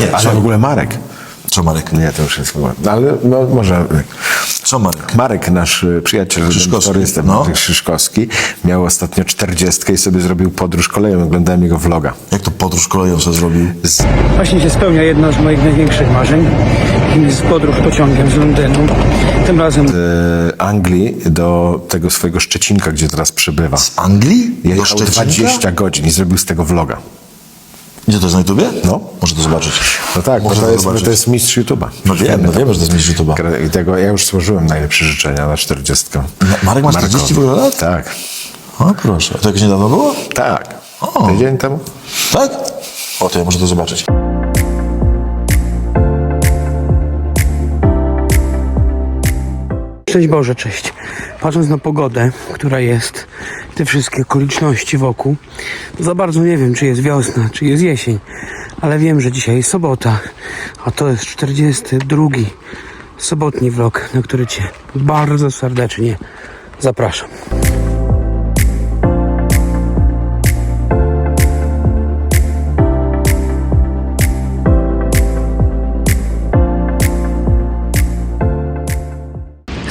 Nie, Ale co, w ogóle Marek. co Marek? Nie, to już jest chyba. No, ale no, może. Co Marek? Marek, nasz y, przyjaciel, motorystem, no. Marek Krzyżkowski, miał ostatnio 40 i sobie zrobił podróż koleją. Oglądałem jego vloga. Jak to podróż koleją sobie zrobił? Z Właśnie się spełnia jedno z moich największych marzeń, jest podróż pociągiem z Londynu. Tym razem e, Anglii do tego swojego Szczecinka, gdzie teraz przebywa. Z Anglii? Do Jechał Szczecinka? 20 godzin i zrobił z tego vloga. Gdzie to jest na YouTubie? No. Może to zobaczyć. No tak, Może to jest, zobaczyć. to jest mistrz YouTube'a. No wiem, no wiemy, że to jest mistrz YouTube'a. I tego, ja już złożyłem najlepsze życzenia na 40. Ma- Marek ma 40 w ogóle lat? Tak, O proszę. To jakoś niedawno było? tak. O. Tydzień temu? Tak? O, to ja muszę to zobaczyć. Szczęść Boże, cześć. Patrząc na pogodę, która jest, te wszystkie okoliczności wokół, za bardzo nie wiem, czy jest wiosna, czy jest jesień, ale wiem, że dzisiaj jest sobota, a to jest 42 sobotni vlog, na który Cię bardzo serdecznie zapraszam.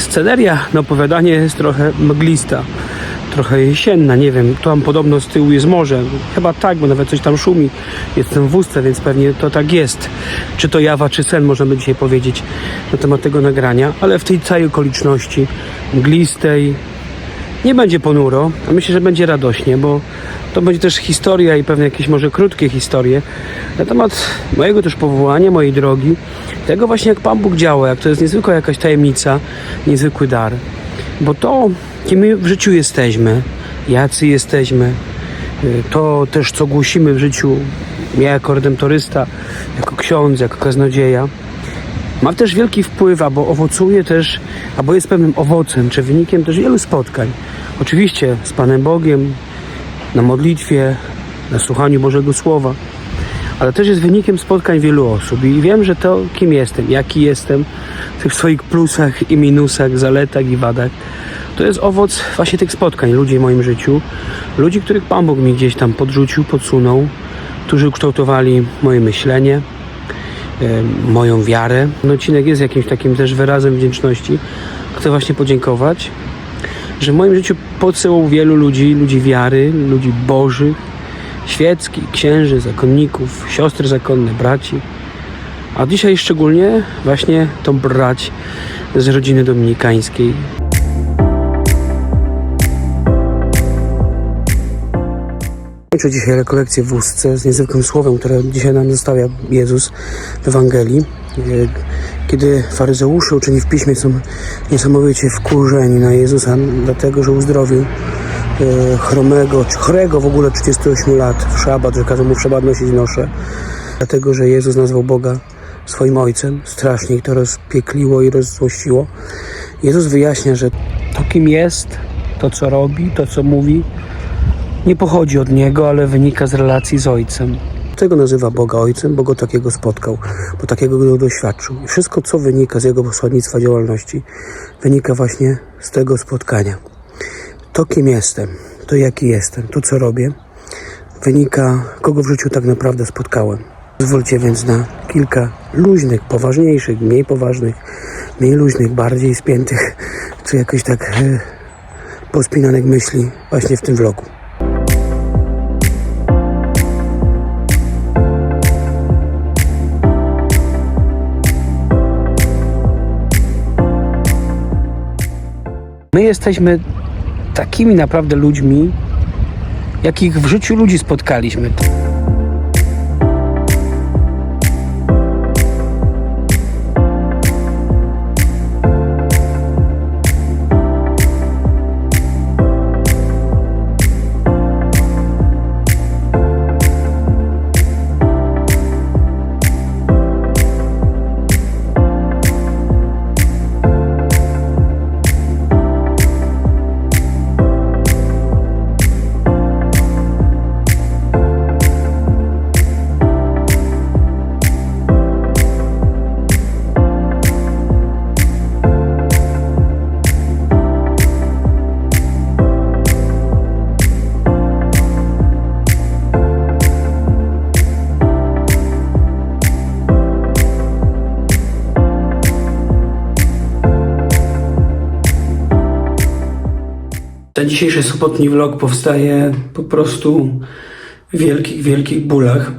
Sceneria. Na opowiadanie jest trochę mglista, trochę jesienna, nie wiem, tam podobno z tyłu jest morze, chyba tak, bo nawet coś tam szumi, jestem w wózce, więc pewnie to tak jest. Czy to jawa, czy sen, możemy dzisiaj powiedzieć na temat tego nagrania, ale w tej całej okoliczności mglistej nie będzie ponuro, a myślę, że będzie radośnie, bo to będzie też historia i pewnie jakieś może krótkie historie na temat mojego też powołania, mojej drogi, tego właśnie jak Pan Bóg działa, jak to jest niezwykła jakaś tajemnica, niezwykły dar. Bo to, kim my w życiu jesteśmy, jacy jesteśmy, y, to też co głosimy w życiu, ja jako redemptorysta, jako ksiądz, jako kaznodzieja, ma też wielki wpływ, albo owocuje też, albo jest pewnym owocem, czy wynikiem też wielu spotkań. Oczywiście z Panem Bogiem, na modlitwie, na słuchaniu Bożego Słowa, ale też jest wynikiem spotkań wielu osób. I wiem, że to, kim jestem, jaki jestem, w tych swoich plusach i minusach, zaletach i wadach, to jest owoc właśnie tych spotkań ludzi w moim życiu. Ludzi, których Pan Bóg mi gdzieś tam podrzucił, podsunął, którzy ukształtowali moje myślenie, moją wiarę. Ten odcinek jest jakimś takim też wyrazem wdzięczności. Chcę właśnie podziękować, że w moim życiu podsyłał wielu ludzi, ludzi wiary, ludzi bożych, świeckich, księży, zakonników, siostry zakonne, braci. A dzisiaj szczególnie właśnie tą brać z rodziny dominikańskiej. Kończę dzisiaj rekolekcję w wózce z niezwykłym słowem, które dzisiaj nam zostawia Jezus w Ewangelii. E, Kiedy faryzeusze uczeni w piśmie są niesamowicie wkurzeni na Jezusa, dlatego że uzdrowił e, chromego, czy chorego w ogóle 38 lat w szabat, że kazał mu w szabat nosić dlatego że Jezus nazwał Boga swoim Ojcem. Strasznie ich to rozpiekliło i rozzłościło. Jezus wyjaśnia, że to kim jest, to co robi, to co mówi, nie pochodzi od niego, ale wynika z relacji z ojcem. Tego nazywa Boga ojcem, bo go takiego spotkał, bo takiego go doświadczył. I wszystko, co wynika z jego posłannictwa działalności, wynika właśnie z tego spotkania. To, kim jestem, to jaki jestem, to co robię, wynika, kogo w życiu tak naprawdę spotkałem. Pozwólcie więc na kilka luźnych, poważniejszych, mniej poważnych, mniej luźnych, bardziej spiętych, czy jakoś tak e, pospinanych myśli właśnie w tym vlogu. My jesteśmy takimi naprawdę ludźmi, jakich w życiu ludzi spotkaliśmy. Ten dzisiejszy sobotni vlog powstaje po prostu w wielkich, wielkich bólach.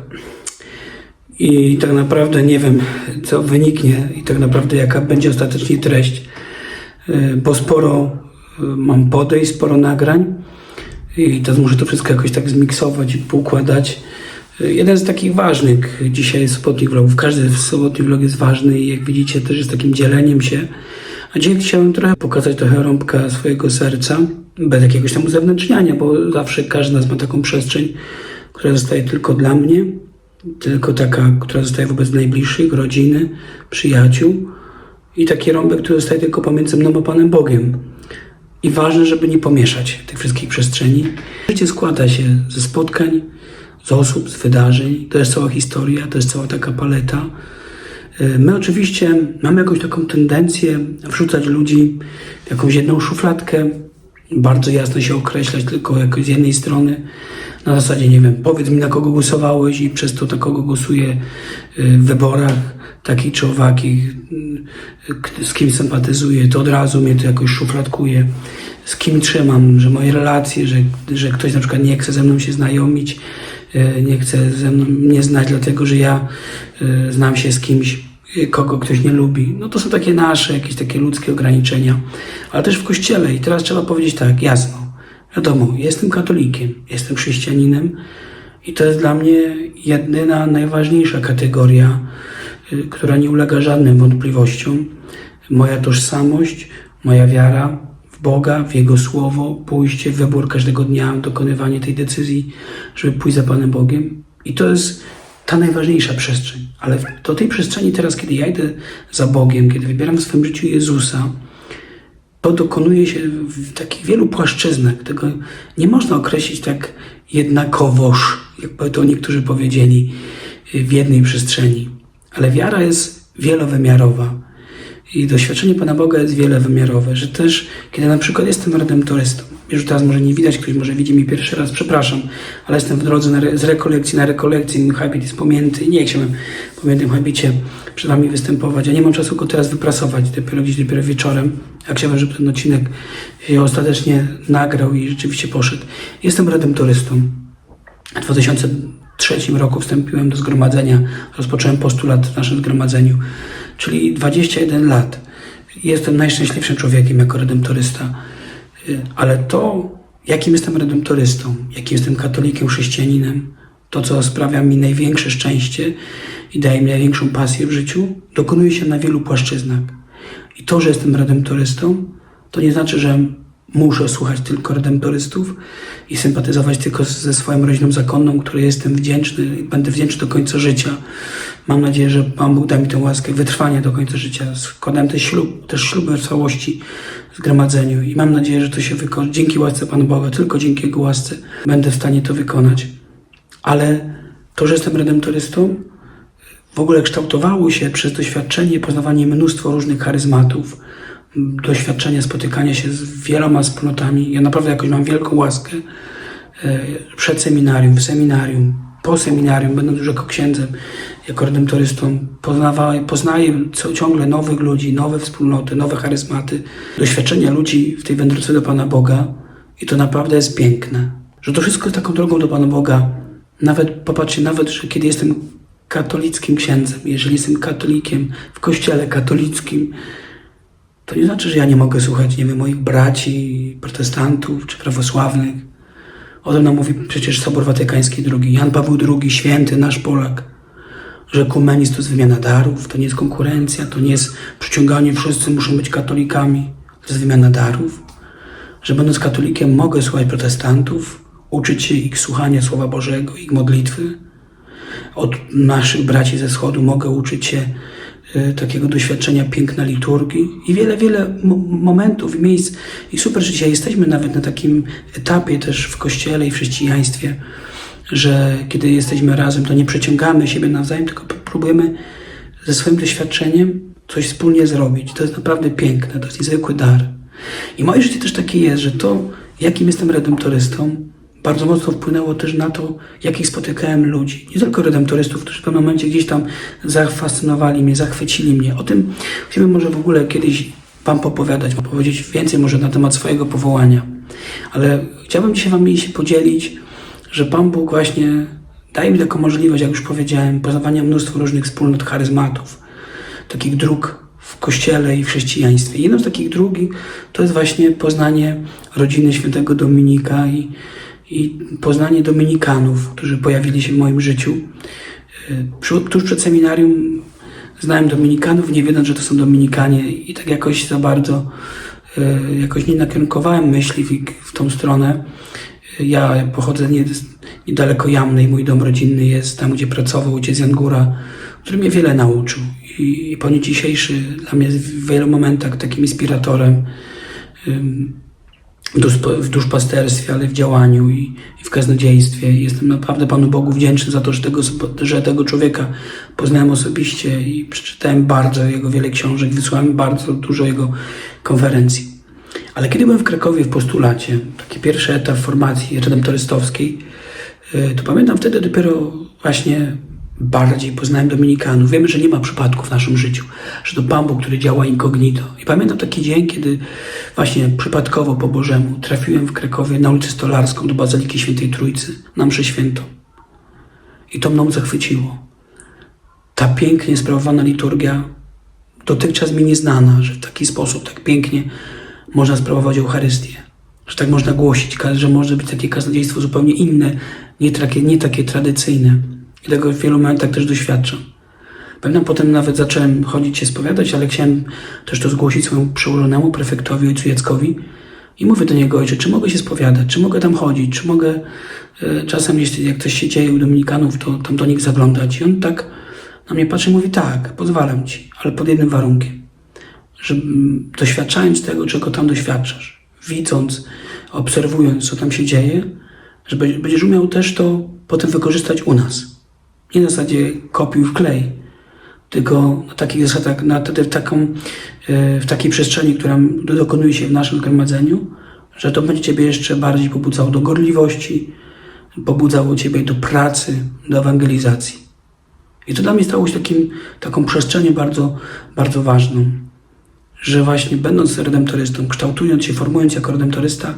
I tak naprawdę nie wiem, co wyniknie i tak naprawdę jaka będzie ostatecznie treść, Y, bo sporo y, mam podejść, sporo nagrań i teraz muszę to wszystko jakoś tak zmiksować i poukładać. Y, Jeden z takich ważnych dzisiaj sobotnich vlogów. Każdy sobotni vlog jest ważny i jak widzicie też jest takim dzieleniem się. A dzisiaj chciałem trochę pokazać trochę rąbka swojego serca, bez jakiegoś tam uzewnętrzniania, bo zawsze każdy z nas ma taką przestrzeń, która zostaje tylko dla mnie, tylko taka, która zostaje wobec najbliższych, rodziny, przyjaciół i taki rąbek, który zostaje tylko pomiędzy mną a Panem Bogiem. I ważne, żeby nie pomieszać tych wszystkich przestrzeni. Życie składa się ze spotkań, z osób, z wydarzeń. To jest cała historia, to jest cała taka paleta. Y, My oczywiście mamy jakąś taką tendencję wrzucać ludzi w jakąś jedną szufladkę, bardzo jasno się określać tylko jakoś z jednej strony. Na zasadzie, nie wiem, powiedz mi na kogo głosowałeś i przez to na kogo głosuję y, w wyborach, takich czy owakich, y, z kim sympatyzuję, to od razu mnie to jakoś szufladkuje. Z kim trzymam, że moje relacje, że, że ktoś na przykład nie chce ze mną się znajomić, y, nie chce ze mną mnie znać, dlatego że ja znam się z kimś, kogo ktoś nie lubi. No to są takie nasze, jakieś takie ludzkie ograniczenia, ale też w kościele. I teraz trzeba powiedzieć tak, jasno. Wiadomo, jestem katolikiem, jestem chrześcijaninem i to jest dla mnie jedyna, najważniejsza kategoria, y, która nie ulega żadnym wątpliwościom. Moja tożsamość, moja wiara w Boga, w Jego Słowo, pójście, wybór każdego dnia, dokonywanie tej decyzji, żeby pójść za Panem Bogiem. I to jest ta najważniejsza przestrzeń. Ale do tej przestrzeni teraz, kiedy ja idę za Bogiem, kiedy wybieram w swoim życiu Jezusa, to dokonuje się w takich wielu płaszczyznach. Tego nie można określić tak jednakowoż, jakby to niektórzy powiedzieli, w jednej przestrzeni. Ale wiara jest wielowymiarowa. I doświadczenie Pana Boga jest wielowymiarowe, że też, kiedy na przykład jestem redemptorystą, już teraz może nie widać, ktoś może widzi mnie pierwszy raz, przepraszam, ale jestem w drodze re, z rekolekcji na rekolekcji, mój habit jest pomięty nie chciałem w pomiętym habicie przed Wami występować. Ja nie mam czasu go teraz wyprasować, dopiero gdzieś, dopiero wieczorem. Ja chciałem, żeby ten odcinek się ostatecznie nagrał i rzeczywiście poszedł. Jestem redemptorystą. W 2003 roku wstąpiłem do zgromadzenia, rozpocząłem postulat w naszym zgromadzeniu, czyli 21 lat. Jestem najszczęśliwszym człowiekiem jako redemptorysta, ale to, jakim jestem redemptorystą, jakim jestem katolikiem, chrześcijaninem, to, co sprawia mi największe szczęście i daje mi największą pasję w życiu, dokonuje się na wielu płaszczyznach. I to, że jestem redemptorystą, to nie znaczy, że muszę słuchać tylko redemptorystów i sympatyzować tylko ze swoją rodziną zakonną, której jestem wdzięczny i będę wdzięczny do końca życia. Mam nadzieję, że Pan Bóg da mi tę łaskę wytrwania do końca życia. Składałem też ślub, też śluby w całości zgromadzeniu i mam nadzieję, że to się wykona. Dzięki łasce Pana Boga, tylko dzięki Jego łasce będę w stanie to wykonać. Ale to, że jestem redemptorystą, w ogóle kształtowało się przez doświadczenie, poznawanie mnóstwo różnych charyzmatów, doświadczenie spotykania się z wieloma wspólnotami. Ja naprawdę jakoś mam wielką łaskę e, przed seminarium, w seminarium, po seminarium, będąc już jako księdzem, jako redemptorystą, poznawa- poznaję ciągle nowych ludzi, nowe wspólnoty, nowe charyzmaty, doświadczenia ludzi w tej wędrówce do Pana Boga i to naprawdę jest piękne. Że to wszystko jest taką drogą do Pana Boga. Nawet, popatrzcie, nawet, że kiedy jestem katolickim księdzem, jeżeli jestem katolikiem w kościele katolickim, to nie znaczy, że ja nie mogę słuchać, nie wiem, moich braci, protestantów czy prawosławnych. O tym nam mówi przecież Sobor Watykański II, Jan Paweł II, święty, nasz Polak, że ekumenizm to jest wymiana darów, to nie jest konkurencja, to nie jest przyciąganie, wszyscy muszą być katolikami, to jest wymiana darów, że będąc katolikiem mogę słuchać protestantów, uczyć się ich słuchania Słowa Bożego, ich modlitwy, od naszych braci ze wschodu mogę uczyć się takiego doświadczenia piękna liturgii i wiele, wiele mo- momentów miejsc. I super, że dzisiaj jesteśmy nawet na takim etapie też w Kościele i w chrześcijaństwie, że kiedy jesteśmy razem, to nie przeciągamy siebie nawzajem, tylko próbujemy ze swoim doświadczeniem coś wspólnie zrobić. To jest naprawdę piękne, to jest niezwykły dar. I moje życie też takie jest, że to, jakim jestem redemptorystą, bardzo mocno wpłynęło też na to, jakich spotykałem ludzi. Nie tylko redemptorystów, którzy w pewnym momencie gdzieś tam zafascynowali mnie, zachwycili mnie. O tym chciałbym może w ogóle kiedyś Wam popowiadać, powiedzieć więcej może na temat swojego powołania. Ale chciałbym dzisiaj Wam się podzielić, że Pan Bóg właśnie daje mi taką możliwość, jak już powiedziałem, poznawania mnóstwa różnych wspólnot, charyzmatów, takich dróg w Kościele i w chrześcijaństwie. Jedną z takich dróg to jest właśnie poznanie rodziny świętego Dominika i, i poznanie Dominikanów, którzy pojawili się w moim życiu. Przy- Tuż przed seminarium znałem Dominikanów, nie wiedząc, że to są Dominikanie i tak jakoś za bardzo y, jakoś nie nakierunkowałem myśli w, w tą stronę. Y, Ja pochodzę nie, niedaleko Jamnej, mój dom rodzinny jest tam, gdzie pracował ojciec Jan Góra, który mnie wiele nauczył i, i po dzisiejszy dla mnie w wielu momentach takim inspiratorem w, dusz, w duszpasterstwie, ale w działaniu i, i w kaznodziejstwie. Jestem naprawdę Panu Bogu wdzięczny za to, że tego, że tego człowieka poznałem osobiście i przeczytałem bardzo jego wiele książek, wysłałem bardzo dużo jego konferencji. Ale kiedy byłem w Krakowie w postulacie, taki pierwszy etap formacji redemptorystowskiej, y, to pamiętam wtedy dopiero właśnie bardziej poznałem Dominikanów. Wiemy, że nie ma przypadków w naszym życiu, że to Pan Bóg, który działa incognito. I pamiętam taki dzień, kiedy właśnie przypadkowo po Bożemu trafiłem w Krakowie na ulicę Stolarską do Bazyliki Świętej Trójcy, na mszę świętą. I to mną zachwyciło. Ta pięknie sprawowana liturgia, dotychczas mi nieznana, że w taki sposób, tak pięknie można sprawować Eucharystię. Że tak można głosić, że może być takie kaznodziejstwo zupełnie inne, nie takie, nie takie tradycyjne. I tego w wielu momentach też doświadczam. Pamiętam potem nawet zacząłem chodzić się spowiadać, ale chciałem też to zgłosić swojemu przełożonemu prefektowi, ojcu Jackowi. I mówię do niego, ojcze, czy mogę się spowiadać, czy mogę tam chodzić, czy mogę e, czasem, jeśli jak coś się dzieje u Dominikanów, to tam do nich zaglądać. I on tak na mnie patrzy i mówi, tak, pozwalam ci, ale pod jednym warunkiem że doświadczając tego, czego tam doświadczasz, widząc, obserwując, co tam się dzieje, że będziesz umiał też to potem wykorzystać u nas. Nie na zasadzie kopiuj w klej, tylko na takich zasadach, na te, taką, e, w takiej przestrzeni, która dokonuje się w naszym zgromadzeniu, że to będzie Ciebie jeszcze bardziej pobudzało do gorliwości, pobudzało Ciebie do pracy, do ewangelizacji. I to dla mnie stało się takim, taką przestrzenią bardzo, bardzo ważną że właśnie będąc redemptorystą, kształtując się, formując jako redemptorysta,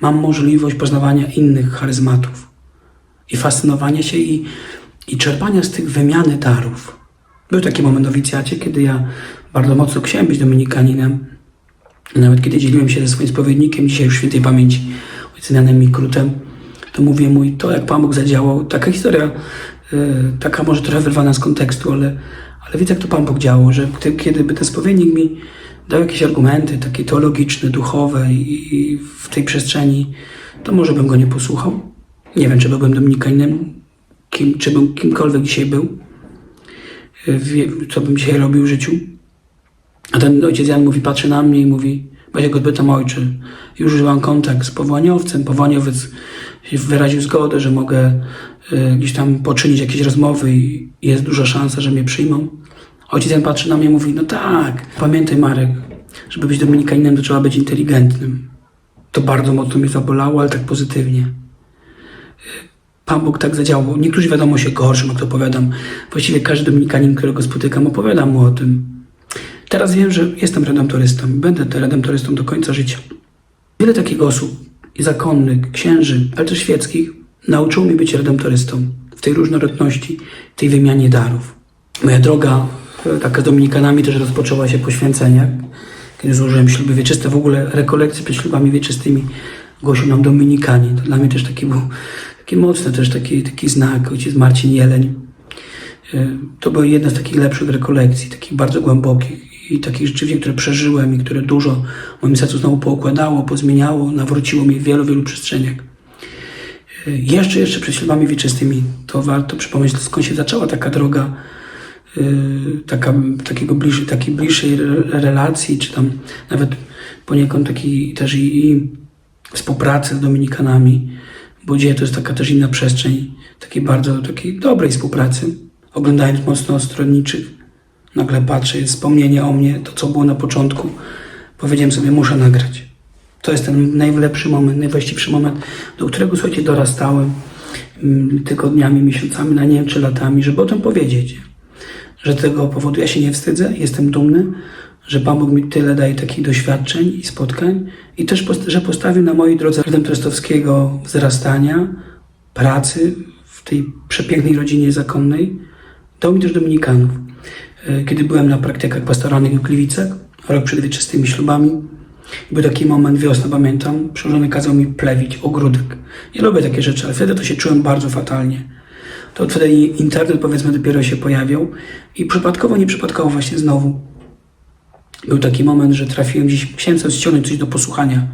mam możliwość poznawania innych charyzmatów i fascynowania się i, i czerpania z tych wymiany darów. Był taki moment w nowicjacie, kiedy ja bardzo mocno chciałem być dominikaninem. Nawet kiedy dzieliłem się ze swoim spowiednikiem, dzisiaj już świętej pamięci, ojcem Janem Mikrutem, to mówię i to, jak Pan Bóg zadziałał. Taka historia, y, taka może trochę wyrwana z kontekstu, ale, ale widzę, jak to Pan Bóg działał, że gdy, kiedy by ten spowiednik mi dał jakieś argumenty takie teologiczne, duchowe i, i w tej przestrzeni, to może bym go nie posłuchał. Nie wiem, czy byłbym dominikaninem, kim, czy bym kimkolwiek dzisiaj był, wie, co bym dzisiaj robił w życiu. A ten ojciec Jan mówi, patrzy na mnie i mówi, bo ja go pytam, ojcze, już mam kontakt z powołaniowcem, powołaniowiec wyraził zgodę, że mogę y, gdzieś tam poczynić jakieś rozmowy i jest duża szansa, że mnie przyjmą. Ojciec Jan patrzy na mnie i mówi, no tak, pamiętaj Marek, żeby być dominikaninem, to trzeba być inteligentnym. To bardzo mocno mnie zabolało, ale tak pozytywnie. Pan Bóg tak zadziałał. Niektórzy wiadomo się gorszym, jak to opowiadam. Właściwie każdy dominikanin, którego spotykam, opowiadam mu o tym. Teraz wiem, że jestem redemptorystą. Będę redemptorystą do końca życia. Wiele takich osób, i zakonnych, księży, ale też świeckich, nauczyło mnie być redemptorystą w tej różnorodności, tej wymianie darów. Moja droga taka z dominikanami też rozpoczęła się po święceniach, kiedy złożyłem śluby wieczyste. W ogóle rekolekcje przed ślubami wieczystymi głosił nam dominikanin. To dla mnie też taki był taki mocny też taki, taki znak, ojciec Marcin Jeleń. E, To były jedne z takich lepszych rekolekcji, takich bardzo głębokich i takich rzeczywiście, które przeżyłem i które dużo moim sercu znowu poukładało, pozmieniało, nawróciło mnie w wielu, wielu przestrzeniach. E, Jeszcze, jeszcze przed ślubami wieczystymi to warto przypomnieć, skąd się zaczęła taka droga e, taka, takiego bliżej, takiej bliższej re- relacji, czy tam nawet poniekąd takiej też i, i współpracy z Dominikanami, to jest taka też inna przestrzeń takiej bardzo takiej dobrej współpracy. Oglądając mocno stronniczych, nagle patrzę, jest wspomnienie o mnie, to co było na początku. Powiedziałem sobie, muszę nagrać. To jest ten najlepszy moment, najwłaściwszy moment, do którego, słuchajcie, dorastałem mm, tygodniami, miesiącami, na nie wiem, czy latami, żeby o tym powiedzieć. Że z tego powodu ja się nie wstydzę, jestem dumny, że Pan Bóg mi tyle daje takich doświadczeń i spotkań i też, że postawił na mojej drodze redemptorystowskiego wzrastania, pracy w tej przepięknej rodzinie zakonnej, dał mi też Dominikanów. E, Kiedy byłem na praktykach pastoralnych w Gliwicach, rok przed wieczystymi ślubami, był taki moment, wiosna pamiętam, przełożony kazał mi plewić ogródek. Nie lubię takie rzeczy, ale wtedy to się czułem bardzo fatalnie. To wtedy internet powiedzmy dopiero się pojawiał i przypadkowo, nieprzypadkowo właśnie znowu był taki moment, że trafiłem gdzieś, chciałem sobie ściągnąć coś do posłuchania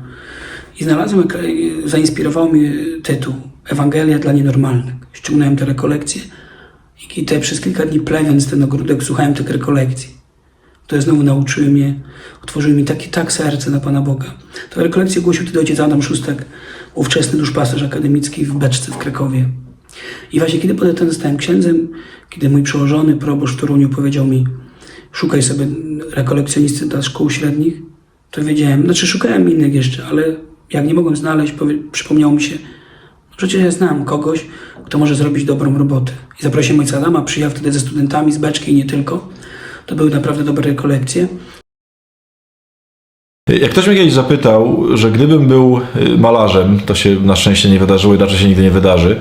i znalazłem, jak- zainspirował mnie tytuł Ewangelia dla nienormalnych. Ściągnąłem te rekolekcje i te przez kilka dni plewiąc ten ogródek słuchałem tych rekolekcji które znowu nauczyły mnie, otworzyły mi takie tak serce na Pana Boga. Tę rekolekcję głosił wtedy ojciec Adam Szóstek, ówczesny duszpasterz akademicki w Beczce w Krakowie. I właśnie kiedy potem zostałem księdzem, kiedy mój przełożony proboszcz w Toruniu powiedział mi, szukaj sobie rekolekcjonisty dla szkół średnich, to wiedziałem, znaczy szukałem innych jeszcze, ale jak nie mogłem znaleźć, przypomniało mi się, Przecież ja znam kogoś, kto może zrobić dobrą robotę. I zaprosiłem ojca Adama, przyjechał wtedy ze studentami z beczki i nie tylko. To były naprawdę dobre rekolekcje. Jak ktoś mnie kiedyś zapytał, że gdybym był y, malarzem, to się na szczęście nie wydarzyło i raczej się nigdy nie wydarzy.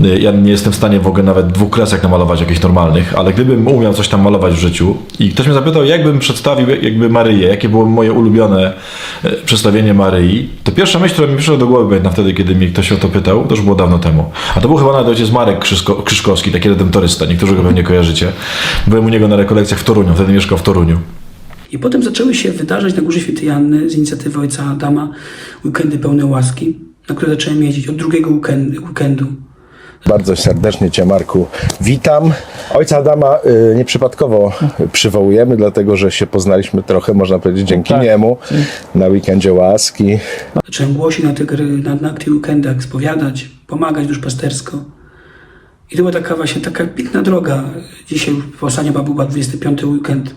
Y, Ja nie jestem w stanie w ogóle nawet dwóch kresek namalować jakichś normalnych, ale gdybym umiał coś tam malować w życiu i ktoś mnie zapytał, jakbym przedstawił jakby Maryję, jakie było moje ulubione y, przedstawienie Maryi, to pierwsza myśl, która mi przyszła do głowy pamiętam wtedy, kiedy mnie ktoś o to pytał, to już było dawno temu. A to był chyba nawet ojciec Marek Krzyszko, Krzyszkowski, taki redemptorysta, niektórzy go pewnie kojarzycie. Byłem u niego na rekolekcjach w Toruniu, wtedy mieszkał w Toruniu. I potem zaczęły się wydarzać na Górze Świętej Janny z inicjatywy ojca Adama weekendy pełne łaski, na które zacząłem jeździć od drugiego weekendu. Bardzo serdecznie Cię, Marku, witam. Ojca Adama y, nieprzypadkowo przywołujemy, dlatego że się poznaliśmy trochę, można powiedzieć, dzięki niemu na weekendzie łaski. Zacząłem głosić na tych, na, na tych weekendach, spowiadać, pomagać duszpastersko. I to była taka właśnie taka piękna droga. Dzisiaj w Posanie Babuba 25 weekend,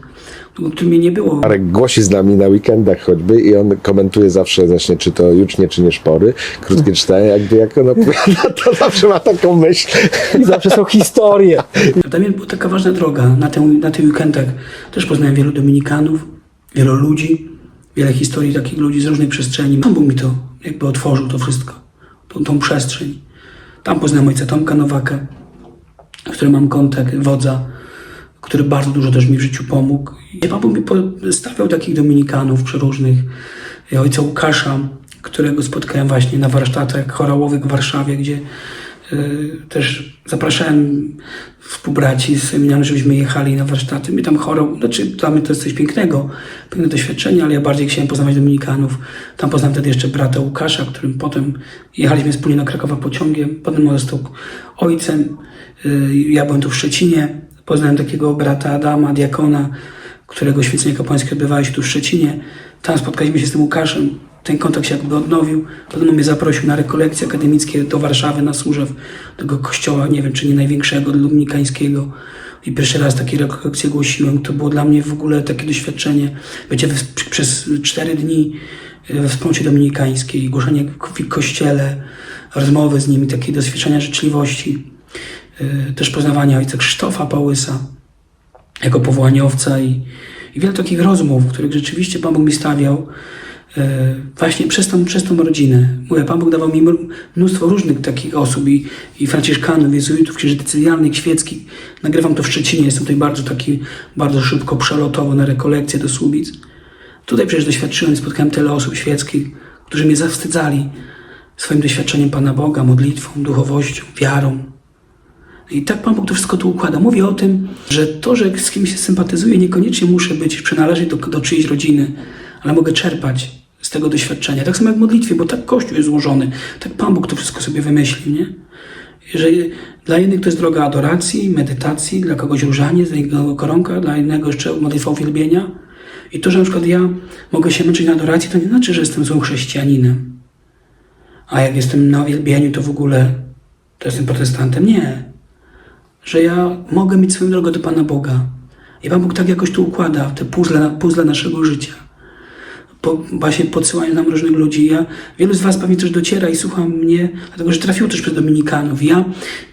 w którym mnie nie było. Marek głosi z nami na weekendach choćby i on komentuje zawsze właśnie, czy to jucznie, czy nie szpory. Krótkie czytanie, jakby jak on opowiada, to zawsze ma taką myśl. I zawsze są historie. Dla mnie była taka ważna droga. Na, tę, na tych weekendach też poznałem wielu Dominikanów, wielu ludzi, wiele historii takich ludzi z różnej przestrzeni. Pan Bóg mi to jakby otworzył to wszystko, tą, tą przestrzeń. Tam poznałem ojca Tomka Nowaka, którym mam kontakt, wodza, który bardzo dużo też mi w życiu pomógł. I Bóg mi stawiał takich Dominikanów przeróżnych. Ojca Łukasza, którego spotkałem właśnie na warsztatach chorałowych w Warszawie, gdzie też zapraszałem współbraci z seminarium, żebyśmy jechali na warsztaty. My tam chorał, znaczy dla mnie to jest coś pięknego, piękne doświadczenie, ale ja bardziej chciałem poznawać Dominikanów. Tam poznałem wtedy jeszcze brata Łukasza, którym potem jechaliśmy wspólnie na Krakowa pociągiem. Potem on został ojcem. Y, Ja byłem tu w Szczecinie. Poznałem takiego brata Adama, diakona, którego święcenie kapłańskie odbywało się tu w Szczecinie. Tam spotkaliśmy się z tym Łukaszem. Ten kontakt się jakby odnowił. Potem on mnie zaprosił na rekolekcje akademickie do Warszawy, na Służew, tego kościoła, nie wiem, czy nie największego, dominikańskiego. I pierwszy raz takie rekolekcje głosiłem. To było dla mnie w ogóle takie doświadczenie. W, przez cztery dni we wspólnocie dominikańskiej, głoszenie w kościele, rozmowy z nimi, takie doświadczenia życzliwości. Y, też poznawania ojca Krzysztofa Pałysa jako powołaniowca i, i wiele takich rozmów, których rzeczywiście Pan Bóg mi stawiał właśnie przez tą, przez tą rodzinę. Mówię, Pan Bóg dawał mi mnóstwo różnych takich osób i, i franciszkanów, jezuitów, księży decyzjalnych, świeckich. Nagrywam to w Szczecinie, jestem tutaj bardzo taki, bardzo szybko, przelotowo na rekolekcje do Słubic. Tutaj przecież doświadczyłem, spotkałem tyle osób świeckich, którzy mnie zawstydzali swoim doświadczeniem Pana Boga, modlitwą, duchowością, wiarą. I tak Pan Bóg to wszystko tu układa. Mówię o tym, że to, że z kimś się sympatyzuję, niekoniecznie muszę być, przynależeć do, do czyjejś rodziny, ale mogę czerpać tego doświadczenia. Tak samo jak w modlitwie, bo tak Kościół jest złożony, tak Pan Bóg to wszystko sobie wymyślił, nie? Że dla jednych to jest droga adoracji, medytacji, dla kogoś różanie, dla innego koronka, dla innego jeszcze modlitwa uwielbienia. I to, że na przykład ja mogę się męczyć na adoracji, to nie znaczy, że jestem złym chrześcijaninem. A jak jestem na uwielbieniu, to w ogóle to jestem protestantem. Nie że ja mogę mieć swoją drogę do Pana Boga. I Pan Bóg tak jakoś tu układa te puzzle, puzzle naszego życia. Po, właśnie podsyłają nam różnych ludzi. Ja, wielu z Was pewnie też dociera i słucha mnie, dlatego że trafił też przez Dominikanów. Ja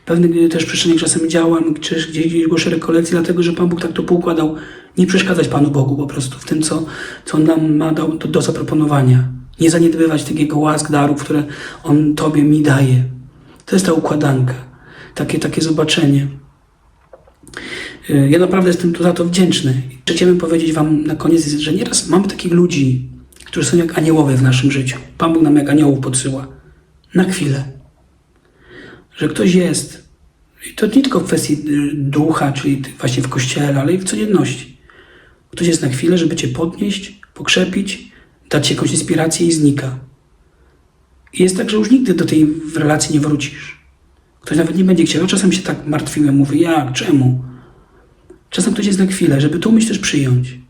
w pewnych też przestrzeniach czasem działam, czy gdzieś głoszę rekolekcje, dlatego że Pan Bóg tak to poukładał. Nie przeszkadzać Panu Bogu po prostu w tym, co, co On nam ma do, do, zaproponowania. Nie zaniedbywać tych Jego łask, darów, które On Tobie, mi daje. To jest ta układanka. Takie, takie zobaczenie. Y, Ja naprawdę jestem tu za to wdzięczny. Chciałbym powiedzieć Wam na koniec, że nieraz mamy takich ludzi, którzy są jak aniołowie w naszym życiu. Pan Bóg nam jak aniołów podsyła. Na chwilę. Że ktoś jest. I to nie tylko w kwestii y, ducha, czyli właśnie w kościele, ale i w codzienności. Ktoś jest na chwilę, żeby Cię podnieść, pokrzepić, dać Ci jakąś inspirację i znika. I jest tak, że już nigdy do tej relacji nie wrócisz. Ktoś nawet nie będzie chciał. Ja czasem się tak martwiłem, mówię, jak, czemu? Czasem ktoś jest na chwilę, żeby to umieć też przyjąć.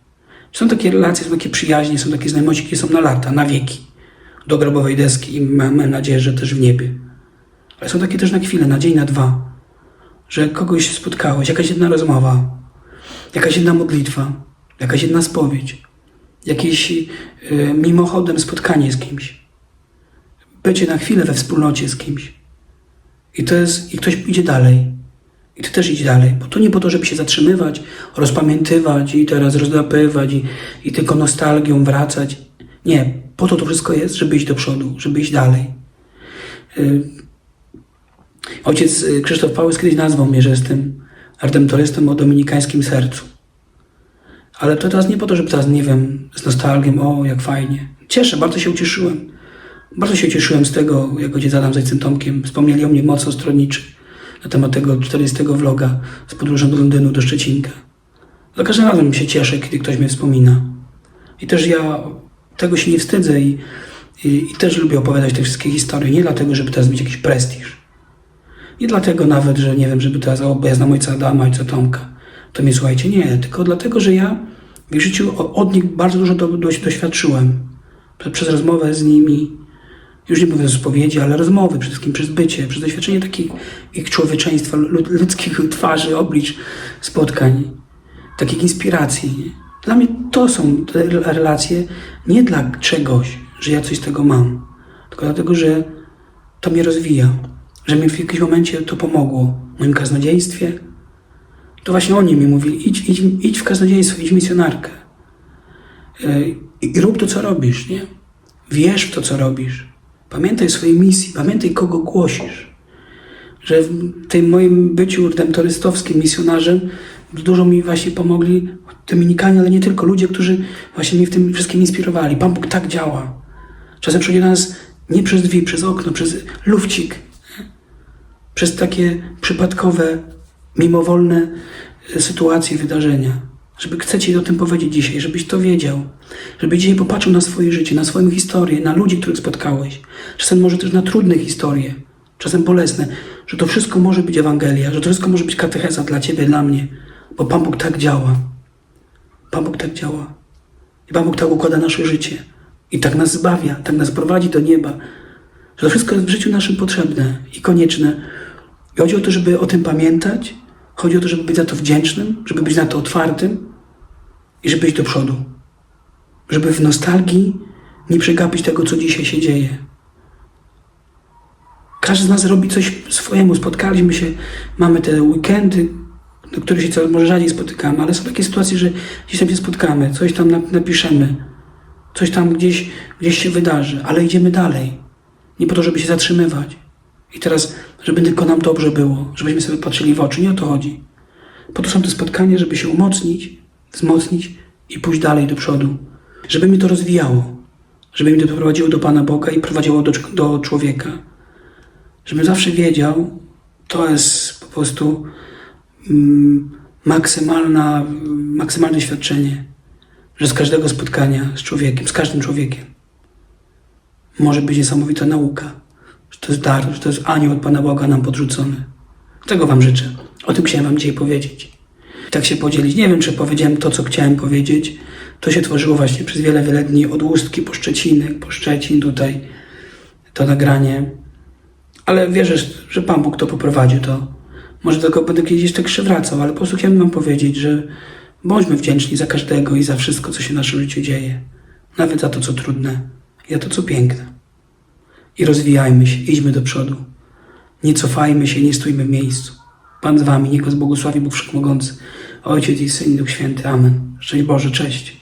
Są takie relacje, są takie przyjaźnie, są takie znajomości, które są na lata, na wieki. Do grobowej deski i mamy nadzieję, że też w niebie. Ale są takie też na chwilę, na dzień, na dwa. Że kogoś spotkałeś, jakaś jedna rozmowa, jakaś jedna modlitwa, jakaś jedna spowiedź, jakieś y, mimochodem spotkanie z kimś. Bycie na chwilę we wspólnocie z kimś. I to jest, i ktoś idzie dalej. I ty też idź dalej, bo to nie po to, żeby się zatrzymywać, rozpamiętywać i teraz rozdrapywać i, i tylko nostalgią wracać. Nie, po to to wszystko jest, żeby iść do przodu, żeby iść dalej. Y, Ojciec y, Krzysztof Pałys kiedyś nazwał mnie, że jestem redemptorystą o dominikańskim sercu. Ale to teraz nie po to, żeby teraz, nie wiem, z nostalgią, o, jak fajnie. Cieszę, bardzo się ucieszyłem. Bardzo się cieszyłem z tego, jak ojciec Adam z ojcem Tomkiem wspomnieli o mnie mocno stronniczy na temat tego 40 vloga z podróżą do Londynu, do Szczecinka. Za każdym razem się cieszę, kiedy ktoś mnie wspomina. I też ja tego się nie wstydzę i, i, i też lubię opowiadać te wszystkie historie. Nie dlatego, żeby teraz mieć jakiś prestiż. Nie dlatego nawet, że nie wiem, żeby teraz, o, bo ja znam ojca Adama, ojca Tomka, to mnie słuchajcie. Nie, tylko dlatego, że ja w ich życiu od nich bardzo dużo do, do, doświadczyłem. Przez rozmowę z nimi, już nie mówię o spowiedzi, ale rozmowy, przede wszystkim przez bycie, przez doświadczenie takich ich człowieczeństwa, lud- ludzkich twarzy, oblicz, spotkań, takich inspiracji. Dla mnie to są te re- relacje nie dla czegoś, że ja coś z tego mam, tylko dlatego, że to mnie rozwija, że mi w jakimś momencie to pomogło w moim kaznodzieństwie. To właśnie oni mi mówili, idź, idź, idź w kaznodzieństwo, idź w misjonarkę. Yy, I rób to, co robisz, nie? Wierz w to, co robisz. Pamiętaj swojej misji, pamiętaj, kogo głosisz. Że w tym moim byciu redemptorystowskim, misjonarzem, dużo mi właśnie pomogli Dominikanie, ale nie tylko. Ludzie, którzy właśnie mnie w tym wszystkim inspirowali. Pan Bóg tak działa. Czasem przychodzi do nas nie przez drzwi, przez okno, przez lufcik. Przez takie przypadkowe, mimowolne e, sytuacje, wydarzenia. Żeby chcę Ci o tym powiedzieć dzisiaj, żebyś to wiedział. Żebyś dzisiaj popatrzył na swoje życie, na swoją historię, na ludzi, których spotkałeś. Czasem może też na trudne historie, czasem bolesne. Że to wszystko może być Ewangelia, że to wszystko może być katecheza dla Ciebie, dla mnie. Bo Pan Bóg tak działa. Pan Bóg tak działa. I Pan Bóg tak układa nasze życie. I tak nas zbawia, tak nas prowadzi do nieba. Że to wszystko jest w życiu naszym potrzebne i konieczne. I chodzi o to, żeby o tym pamiętać. Chodzi o to, żeby być za to wdzięcznym, żeby być na to otwartym i żeby iść do przodu. Żeby w nostalgii nie przegapić tego, co dzisiaj się dzieje. Każdy z nas robi coś swojemu. Spotkaliśmy się, mamy te weekendy, do których się coraz może rzadziej spotykamy, ale są takie sytuacje, że gdzieś tam się spotkamy, coś tam nap- napiszemy, coś tam gdzieś, gdzieś się wydarzy, ale idziemy dalej. Nie po to, żeby się zatrzymywać. I teraz, żeby tylko nam dobrze było, żebyśmy sobie patrzyli w oczy. Nie o to chodzi. Po to są te spotkania, żeby się umocnić, wzmocnić i pójść dalej do przodu. Żeby mi to rozwijało. Żeby mi to doprowadziło do Pana Boga i prowadziło do, do człowieka. Żebym zawsze wiedział, to jest po prostu mm, maksymalna, maksymalne doświadczenie, że z każdego spotkania z człowiekiem, z każdym człowiekiem może być niesamowita nauka, że to jest dar, że to jest anioł od Pana Boga nam podrzucony. Tego Wam życzę. O tym chciałem Wam dzisiaj powiedzieć. Tak się podzielić. Nie wiem, czy powiedziałem to, co chciałem powiedzieć. To się tworzyło właśnie przez wiele, wiele dni od Łustki po Szczecinek, po Szczecin tutaj to nagranie. Ale wierzę, że Pan Bóg to poprowadzi. To może tylko będę kiedyś tak przywracał, ale po prostu Wam powiedzieć, że bądźmy wdzięczni za każdego i za wszystko, co się w naszym życiu dzieje. nawet za to, co trudne i za to, co piękne. I rozwijajmy się, idźmy do przodu. Nie cofajmy się, nie stójmy w miejscu. Pan z wami, niech was błogosławi Bóg Wszechmogący, Ojciec i Syn i Duch Święty. Amen. Szczęść Boże, cześć.